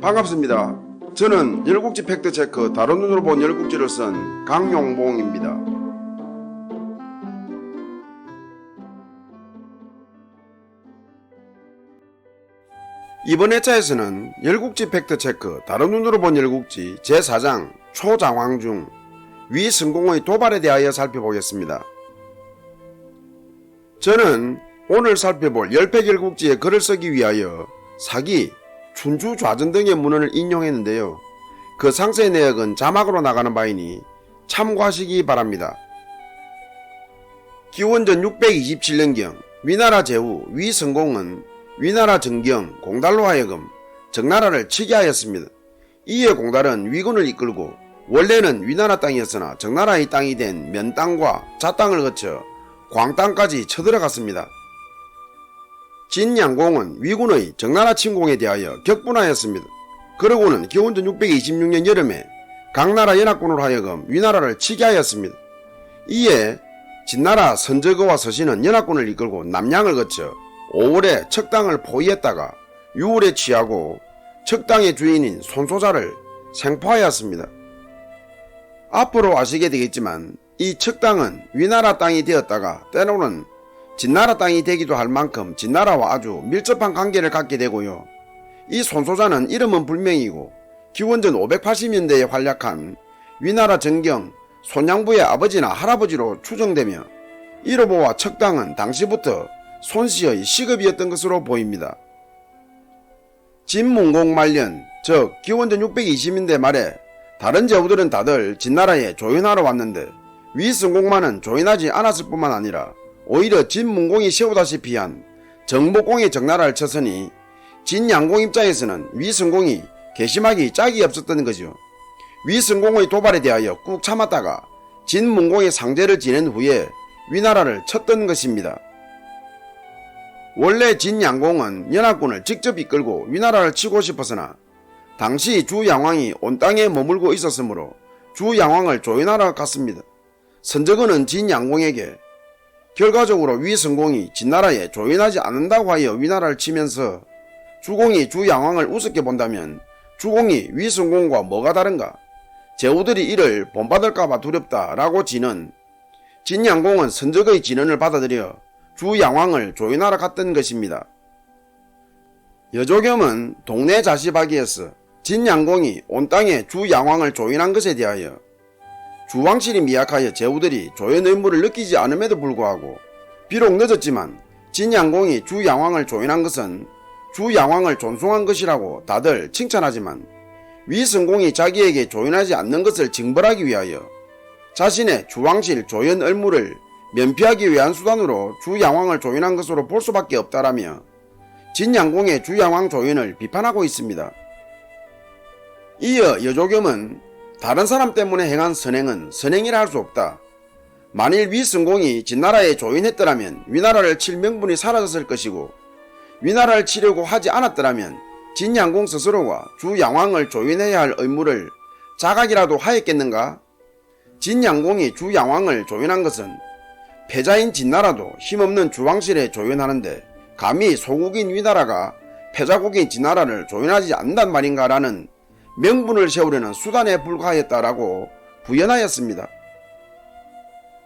반갑습니다. 저는 열국지 팩트체크 다른 눈으로 본 열국지를 쓴 강용봉입니다. 이번 회차에서는 열국지 팩트체크 다른 눈으로 본 열국지 제4장 초장황중 위성공의 도발에 대하여 살펴보겠습니다. 저는 오늘 살펴볼 열패결국지의 글을 쓰기 위하여 사기, 춘추 좌전 등의 문헌을 인용했는데요. 그 상세의 내역은 자막으로 나가는 바이니 참고하시기 바랍니다. 기원전 627년경 위나라 제후 위성공은 위나라 정경 공달로 하여금 정나라를 치게 하였습니다. 이에 공달은 위군을 이끌고 원래는 위나라 땅이었으나 정나라의 땅이 된 면땅과 자땅을 거쳐 광땅까지 쳐들어갔습니다. 진양공은 위군의 정나라 침공에 대하여 격분하였습니다. 그러고는 기원전 626년 여름에 강나라 연합군으로 하여금 위나라를 치게 하였습니다. 이에 진나라 선저거와 서신은 연합군을 이끌고 남양을 거쳐 5월에 척당을 포위했다가 6월에 취하고 척당의 주인인 손소자를 생포하였습니다. 앞으로 아시게 되겠지만 이 척당은 위나라 땅이 되었다가 때로는 진나라 땅이 되기도 할 만큼 진나라와 아주 밀접한 관계를 갖게 되고요. 이 손소자는 이름은 불명이고 기원전 580년대에 활약한 위나라 정경 손양부의 아버지나 할아버지로 추정되며 이로보와 척당은 당시부터 손씨의 시급이었던 것으로 보입니다. 진문공 말년, 즉 기원전 620년대 말에 다른 제후들은 다들 진나라에 조연하러 왔는데 위성공만은 조연하지 않았을 뿐만 아니라 오히려 진문공이 세우다시피 한 정복공의 정나라를 쳤으니 진양공 입장에서는 위성공이 개심하기 짝이 없었던 거죠. 위성공의 도발에 대하여 꾹 참았다가 진문공의 상제를 지낸 후에 위나라를 쳤던 것입니다. 원래 진양공은 연합군을 직접 이끌고 위나라를 치고 싶었으나 당시 주양왕이 온 땅에 머물고 있었으므로 주양왕을 조연하러 갔습니다. 선적은은 진양공에게 결과적으로 위성공이 진나라에 조연하지 않는다고 하여 위나라를 치면서 주공이 주양왕을 우습게 본다면 주공이 위성공과 뭐가 다른가? 제후들이 이를 본받을까봐 두렵다라고 지는 진양공은 선적의 진언을 받아들여 주양왕을 조연하러 갔던 것입니다. 여조겸은 동네 자시박이에서 진양공이 온 땅에 주양왕을 조연한 것에 대하여 주왕실이 미약하여 제후들이 조연 의무를 느끼지 않음에도 불구하고 비록 늦었지만 진양공이 주양왕을 조연한 것은 주양왕을 존중한 것이라고 다들 칭찬하지만 위성공이 자기에게 조연하지 않는 것을 징벌하기 위하여 자신의 주왕실 조연 의무를 면피하기 위한 수단으로 주양왕을 조연한 것으로 볼 수밖에 없다라며 진양공의 주양왕 조연을 비판하고 있습니다. 이어 여조겸은 다른 사람 때문에 행한 선행은 선행이라 할 수 없다. 만일 위성공이 진나라에 조인했더라면 위나라를 칠 명분이 사라졌을 것이고 위나라를 치려고 하지 않았더라면 진양공 스스로가 주양왕을 조인해야 할 의무를 자각이라도 하였겠는가? 진양공이 주양왕을 조인한 것은 패자인 진나라도 힘없는 주왕실에 조인하는데 감히 소국인 위나라가 패자국인 진나라를 조인하지 않는단 말인가라는 명분을 세우려는 수단에 불과했다라고 부연하였습니다.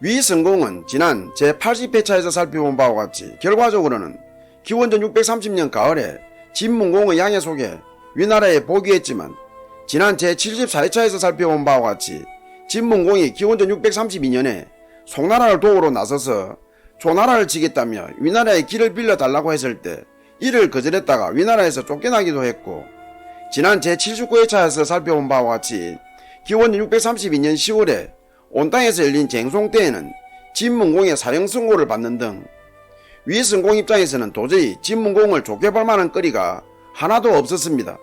위 성공은 지난 제80회차에서 살펴본 바와 같이 결과적으로는 기원전 630년 가을에 진문공의 양해 속에 위나라에 복위했지만 지난 제74회차에서 살펴본 바와 같이 진문공이 기원전 632년에 송나라를 도우러 나서서 조나라를 치겠다며 위나라의 길을 빌려달라고 했을 때 이를 거절했다가 위나라에서 쫓겨나기도 했고 지난 제79회차에서 살펴본 바와 같이 기원전 632년 10월에 온 땅에서 열린 쟁송 때에는 진문공의 사형 선고를 받는 등 위성공 입장에서는 도저히 진문공을 쫓겨볼 만한 거리가 하나도 없었습니다.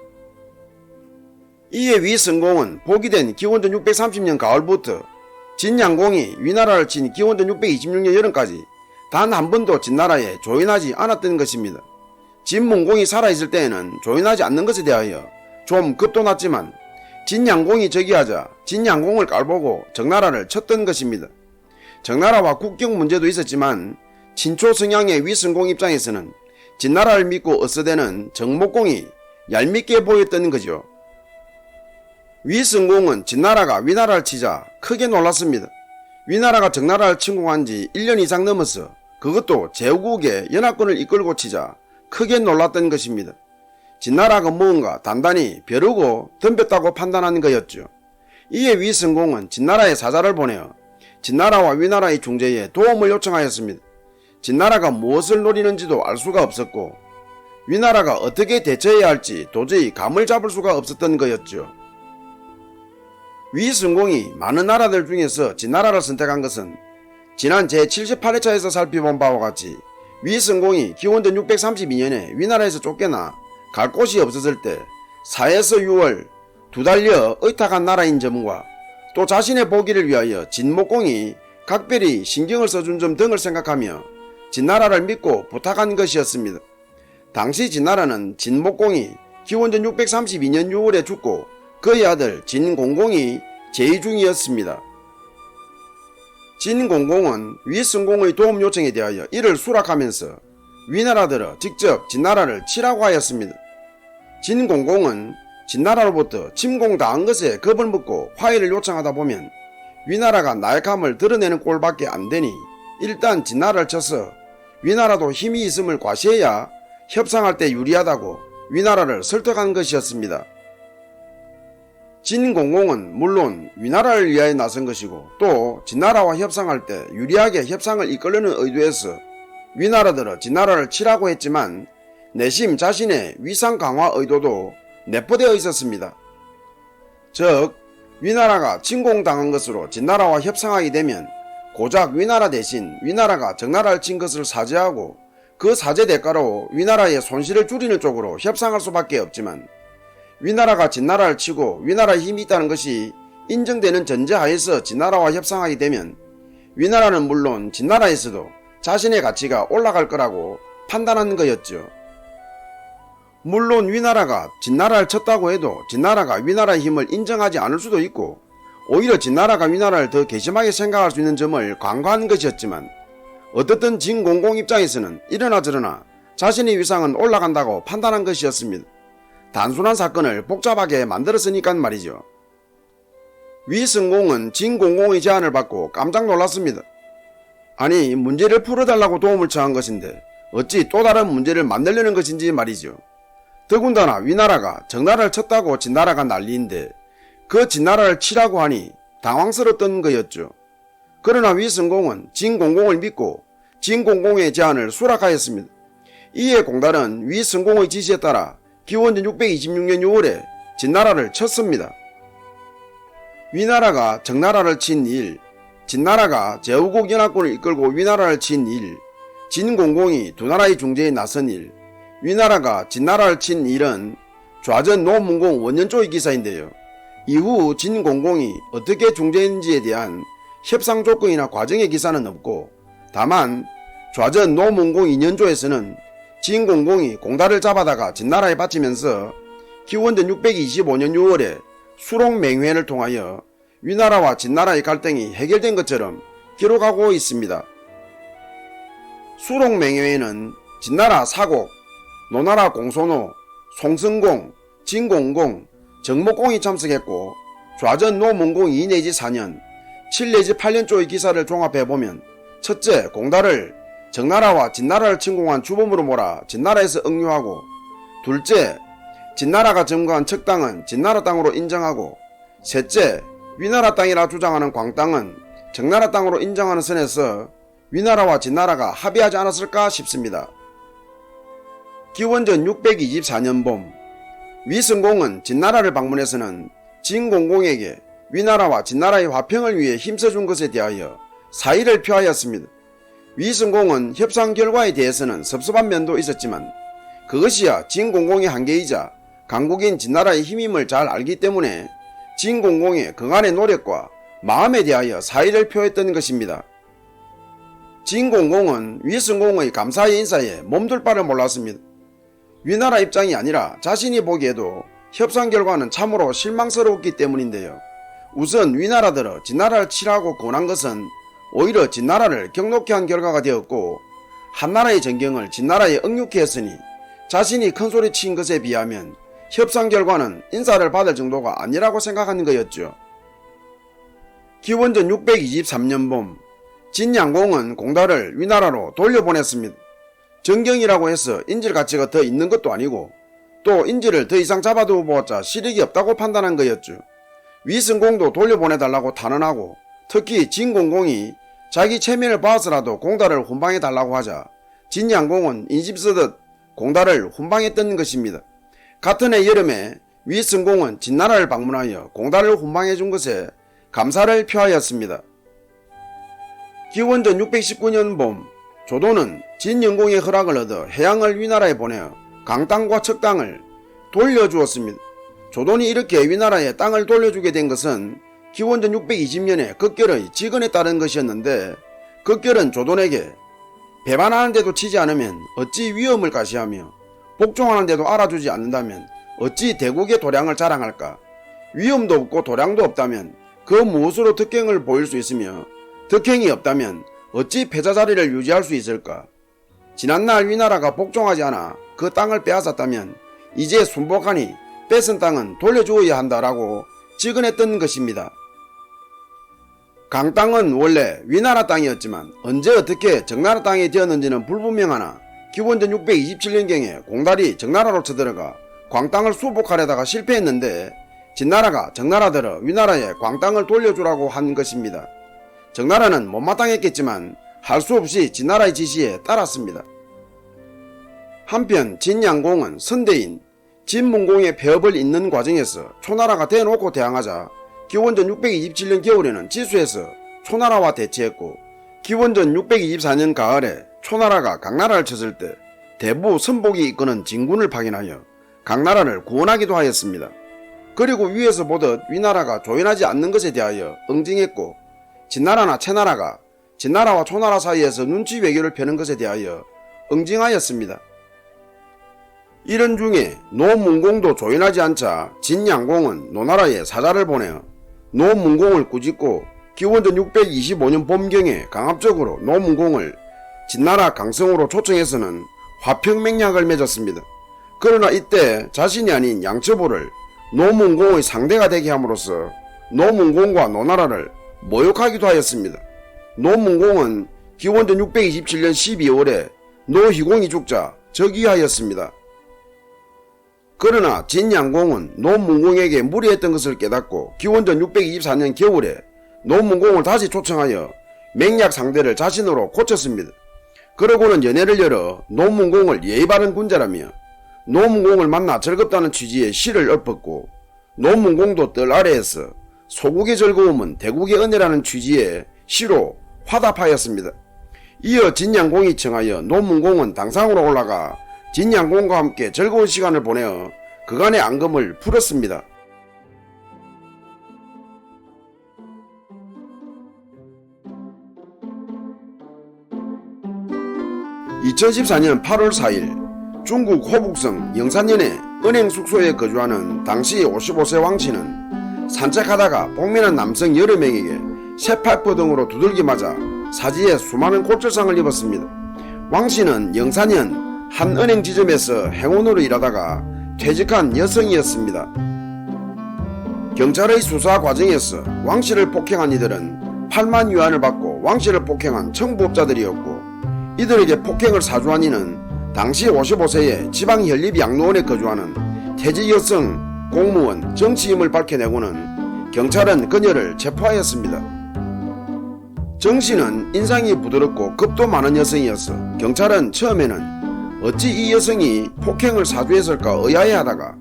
이에 위성공은 복위된 기원전 630년 가을부터 진양공이 위나라를 친 기원전 626년 여름까지 단 한 번도 진나라에 조인하지 않았던 것입니다. 진문공이 살아있을 때에는 조인하지 않는 것에 대하여 좀 급도 났지만 진양공이 저기하자 진양공을 깔보고 정나라를 쳤던 것입니다. 정나라와 국경 문제도 있었지만 친초 성향의 위성공 입장에서는 진나라를 믿고 어서대는 정목공이 얄밉게 보였던 거죠. 위성공은 진나라가 위나라를 치자 크게 놀랐습니다. 위나라가 정나라를 침공한 지 1년 이상 넘어서 그것도 제후국의 연합군을 이끌고 치자 크게 놀랐던 것입니다. 진나라가 무언가 단단히 벼르고 덤볐다고 판단하는 거였죠. 이에 위성공은 진나라에 사자를 보내어 진나라와 위나라의 중재에 도움을 요청하였습니다. 진나라가 무엇을 노리는지도 알 수가 없었고 위나라가 어떻게 대처해야 할지 도저히 감을 잡을 수가 없었던 거였죠. 위성공이 많은 나라들 중에서 진나라를 선택한 것은 지난 제78회차에서 살펴본 바와 같이 위성공이 기원전 632년에 위나라에서 쫓겨나 갈 곳이 없었을 때 4에서 6월 두 달여 의탁한 나라인 점과 또 자신의 보기를 위하여 진목공이 각별히 신경을 써준 점 등을 생각하며 진나라를 믿고 부탁한 것이었습니다. 당시 진나라는 진목공이 기원전 632년 6월에 죽고 그의 아들 진공공이 제위 중이었습니다. 진공공은 위성공의 도움 요청에 대하여 이를 수락하면서 위나라들어 직접 진나라를 치라고 하였습니다. 진공공은 진나라로부터 침공당한 것에 겁을 먹고 화해를 요청하다 보면 위나라가 나약함을 드러내는 꼴밖에 안 되니 일단 진나라를 쳐서 위나라도 힘이 있음을 과시해야 협상할 때 유리하다고 위나라를 설득한 것이었습니다. 진공공은 물론 위나라를 위하여 나선 것이고 또 진나라와 협상할 때 유리하게 협상을 이끌려는 의도에서 위나라들은 진나라를 치라고 했지만 내심 자신의 위상 강화 의도도 내포되어 있었습니다. 즉 위나라가 침공당한 것으로 진나라와 협상하게 되면 고작 위나라 대신 위나라가 정나라를 친 것을 사죄하고 그 사죄 대가로 위나라의 손실을 줄이는 쪽으로 협상할 수밖에 없지만 위나라가 진나라를 치고 위나라에 힘이 있다는 것이 인정되는 전제하에서 진나라와 협상하게 되면 위나라는 물론 진나라에서도 자신의 가치가 올라갈 거라고 판단하는 거였죠. 물론 위나라가 진나라를 쳤다고 해도 진나라가 위나라의 힘을 인정하지 않을 수도 있고 오히려 진나라가 위나라를 더 괘씸하게 생각할 수 있는 점을 간과한 것이었지만 어떻든 진공공 입장에서는 이러나 저러나 자신의 위상은 올라간다고 판단한 것이었습니다. 단순한 사건을 복잡하게 만들었으니까 말이죠. 위성공은 진공공의 제안을 받고 깜짝 놀랐습니다. 아니 문제를 풀어달라고 도움을 청한 것인데 어찌 또 다른 문제를 만들려는 것인지 말이죠. 더군다나 위나라가 정나라를 쳤다고 진나라가 난리인데 그 진나라를 치라고 하니 당황스럽던 거였죠. 그러나 위성공은 진공공을 믿고 진공공의 제안을 수락하였습니다. 이에 공달은 위성공의 지시에 따라 기원전 626년 6월에 진나라를 쳤습니다. 위나라가 정나라를 친 일, 진나라가 제후국 연합군을 이끌고 위나라를 친 일, 진공공이 두 나라의 중재에 나선 일, 위나라가 진나라를 친 일은 좌전 노문공 원년조의 기사인데요. 이후 진공공이 어떻게 중재했는지에 대한 협상 조건이나 과정의 기사는 없고 다만 좌전 노문공 2년조에서는 진공공이 공달을 잡아다가 진나라에 바치면서 기원전 625년 6월에 수롱맹회를 통하여 위나라와 진나라의 갈등이 해결된 것처럼 기록하고 있습니다. 수롱맹회에는 진나라 사곡, 노나라 공소노, 송승공, 진공공, 정목공이 참석했고 좌전 노문공 2 내지 4년, 7 내지 8년 조의 기사를 종합해보면 첫째 공달을 정나라와 진나라를 침공한 주범으로 몰아 진나라에서 응유하고 둘째 진나라가 점거한 척당은 진나라 땅으로 인정하고 셋째 위나라 땅이라 주장하는 광땅은 정나라 땅으로 인정하는 선에서 위나라와 진나라가 합의하지 않았을까 싶습니다. 기원전 624년 봄 위성공은 진나라를 방문해서는 진공공에게 위나라와 진나라의 화평을 위해 힘써준 것에 대하여 사의를 표하였습니다. 위성공은 협상 결과에 대해서는 섭섭한 면도 있었지만 그것이야 진공공의 한계이자 강국인 진나라의 힘임을 잘 알기 때문에 진공공의 그간의 노력과 마음에 대하여 사의를 표했던 것입니다. 진공공은 위성공의 감사의 인사에 몸둘 바를 몰랐습니다. 위나라 입장이 아니라 자신이 보기에도 협상 결과는 참으로 실망스러웠기 때문인데요. 우선 위나라들어 진나라를 치라고 권한 것은 오히려 진나라를 격노케 한 결과가 되었고 한나라의 전경을 진나라에 응육해 했으니 자신이 큰소리 친 것에 비하면 협상 결과는 인사를 받을 정도가 아니라고 생각하는 거였죠. 기원전 623년 봄 진양공은 공달을 위나라로 돌려보냈습니다. 정경이라고 해서 인질 가치가 더 있는 것도 아니고 또 인질을 더 이상 잡아두어 보았자 실익이 없다고 판단한 거였죠. 위승공도 돌려보내달라고 탄원하고 특히 진공공이 자기 체면을 봐서라도 공달을 훈방해달라고 하자 진양공은 인심 쓰듯 공달을 훈방했던 것입니다. 같은 해 여름에 위승공은 진나라를 방문하여 공달을 훈방해 준 것에 감사를 표하였습니다. 기원전 619년 봄 조도는 진영공의 허락을 얻어 해양을 위나라에 보내어 강땅과 척땅을 돌려주었습니다. 조돈이 이렇게 위나라에 땅을 돌려주게 된 것은 기원전 620년에 극결의 직언에 따른 것이었는데 극결은 조돈에게 배반하는데도 치지 않으면 어찌 위험을 가시하며 복종하는데도 알아주지 않는다면 어찌 대국의 도량을 자랑할까 위험도 없고 도량도 없다면 그 무엇으로 득행을 보일 수 있으며 득행이 없다면 어찌 패자 자리를 유지할 수 있을까 지난날 위나라가 복종하지 않아 그 땅을 빼앗았다면 이제 순복하니 뺏은 땅은 돌려주어야 한다라고 직언했던 것입니다. 강 땅은 원래 위나라 땅이었지만 언제 어떻게 정나라 땅이 되었는지는 불분명하나 기원전 627년경에 공달이 정나라로 쳐들어가 광땅을 수복하려다가 실패했는데 진나라가 정나라들어 위나라에 광땅을 돌려주라고 한 것입니다. 정나라는 못마땅했겠지만 할 수 없이 진나라의 지시에 따랐습니다. 한편 진양공은 선대인 진문공의 폐업을 잇는 과정에서 초나라가 대놓고 대항하자 기원전 627년 겨울에는 지수에서 초나라와 대치했고 기원전 624년 가을에 초나라가 강나라를 쳤을 때 대부 선복이 이끄는 진군을 파견하여 강나라를 구원하기도 하였습니다. 그리고 위에서 보듯 위나라가 조연하지 않는 것에 대하여 응징했고 진나라나 채나라가 진나라와 초나라 사이에서 눈치 외교를 펴는 것에 대하여 응징하였습니다. 이런 중에 노문공도 조연하지 않자 진양공은 노나라에 사자를 보내어 노문공을 꾸짖고 기원전 625년 봄경에 강압적으로 노문공을 진나라 강성으로 초청해서는 화평 맹약을 맺었습니다. 그러나 이때 자신이 아닌 양처보를 노문공의 상대가 되게 함으로써 노문공과 노나라를 모욕하기도 하였습니다. 노문공은 기원전 627년 12월에 노희공이 죽자 즉위하였습니다. 그러나 진양공은 노문공에게 무리했던 것을 깨닫고 기원전 624년 겨울에 노문공을 다시 초청하여 맹약 상대를 자신으로 고쳤습니다. 그러고는 연회를 열어 노문공을 예의 바른 군자라며 노문공을 만나 즐겁다는 취지의 시를 엎었고 노문공도 뜰 아래에서 소국의 즐거움은 대국의 은혜라는 취지의 시로 화답하였습니다. 이어 진양공이 청하여 노문공은 당상으로 올라가 진양공과 함께 즐거운 시간을 보내어 그간의 앙금을 풀었습니다. 2014년 8월 4일 중국 호북성 영산연의 은행 숙소에 거주하는 당시 55세 왕씨는 산책하다가 복면한 남성 여러 명에게 쇠파이프 등으로 두들기 맞아 사지에 수많은 골절상을 입었습니다. 왕씨는 영산연 한 은행 지점에서 행원으로 일하다가 퇴직한 여성이었습니다. 경찰의 수사 과정에서 왕씨를 폭행한 이들은 8만 유안을 받고 왕씨를 폭행한 청부업자들이었고 이들에게 폭행을 사주한 이는 당시 55세의 지방현립 양로원에 거주하는 퇴직 여성 공무원 정치임을 밝혀내고는 경찰은 그녀를 체포하였습니다. 정 씨는 인상이 부드럽고 겁도 많은 여성이었어 경찰은 처음에는 어찌 이 여성이 폭행을 사주했을까 의아해하다가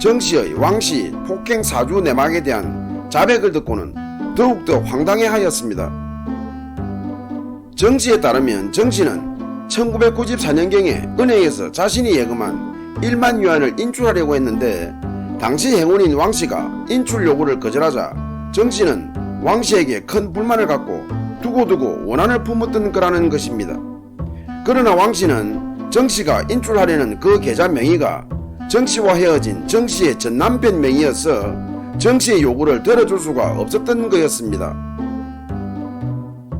정 씨의 왕씨 폭행 사주 내막에 대한 자백을 듣고는 더욱더 황당해하였습니다. 정 씨에 따르면 정 씨는 1994년경에 은행에서 자신이 예금한 1만 유안을 인출하려고 했는데 당시 행운인 왕 씨가 인출 요구를 거절하자 정 씨는 왕 씨에게 큰 불만을 갖고 두고두고 원한을 품었던 거라는 것입니다. 그러나 왕 씨는 정 씨가 인출하려는 그 계좌 명의가 정 씨와 헤어진 정 씨의 전 남편 명의여서 정 씨의 요구를 들어줄 수가 없었던 거였습니다.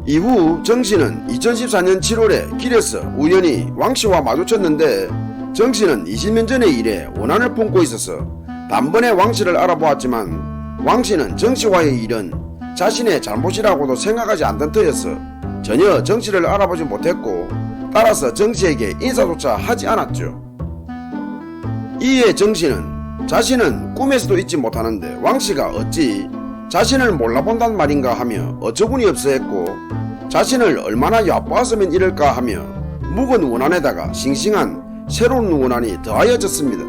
이후 정 씨는 2014년 7월에 길에서 우연히 왕 씨와 마주쳤는데 정 씨는 20년 전의 일에 원한을 품고 있어서 단번에 왕 씨를 알아보았지만 왕 씨는 정 씨와의 일은 자신의 잘못이라고도 생각하지 않던 터여서 전혀 정 씨를 알아보지 못했고 따라서 정 씨에게 인사조차 하지 않았죠. 이에 정 씨는 자신은 꿈에서도 잊지 못하는데 왕 씨가 어찌 자신을 몰라본단 말인가 하며 어처구니 없어 했고 자신을 얼마나 얕보았으면 이럴까 하며 묵은 원한에다가 싱싱한 새로운 원한이 더하여졌습니다.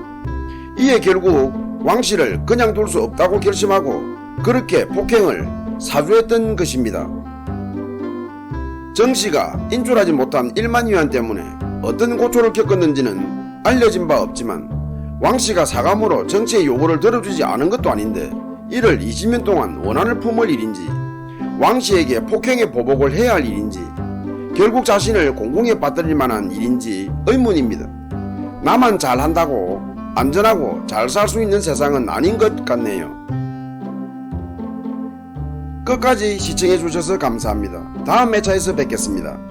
이에 결국 왕 씨를 그냥 둘 수 없다고 결심하고 그렇게 폭행을 사주했던 것입니다. 정 씨가 인출하지 못한 1만 위안 때문에 어떤 고초를 겪었는지는 알려진 바 없지만 왕 씨가 사감으로 정치의 요구를 들어주지 않은 것도 아닌데 이를 20년 동안 원한을 품을 일인지 왕 씨에게 폭행의 보복을 해야 할 일인지 결국 자신을 공공에 빠뜨릴 만한 일인지 의문입니다. 나만 잘한다고 안전하고 잘 살 수 있는 세상은 아닌 것 같네요. 끝까지 시청해 주셔서 감사합니다. 다음 회차에서 뵙겠습니다.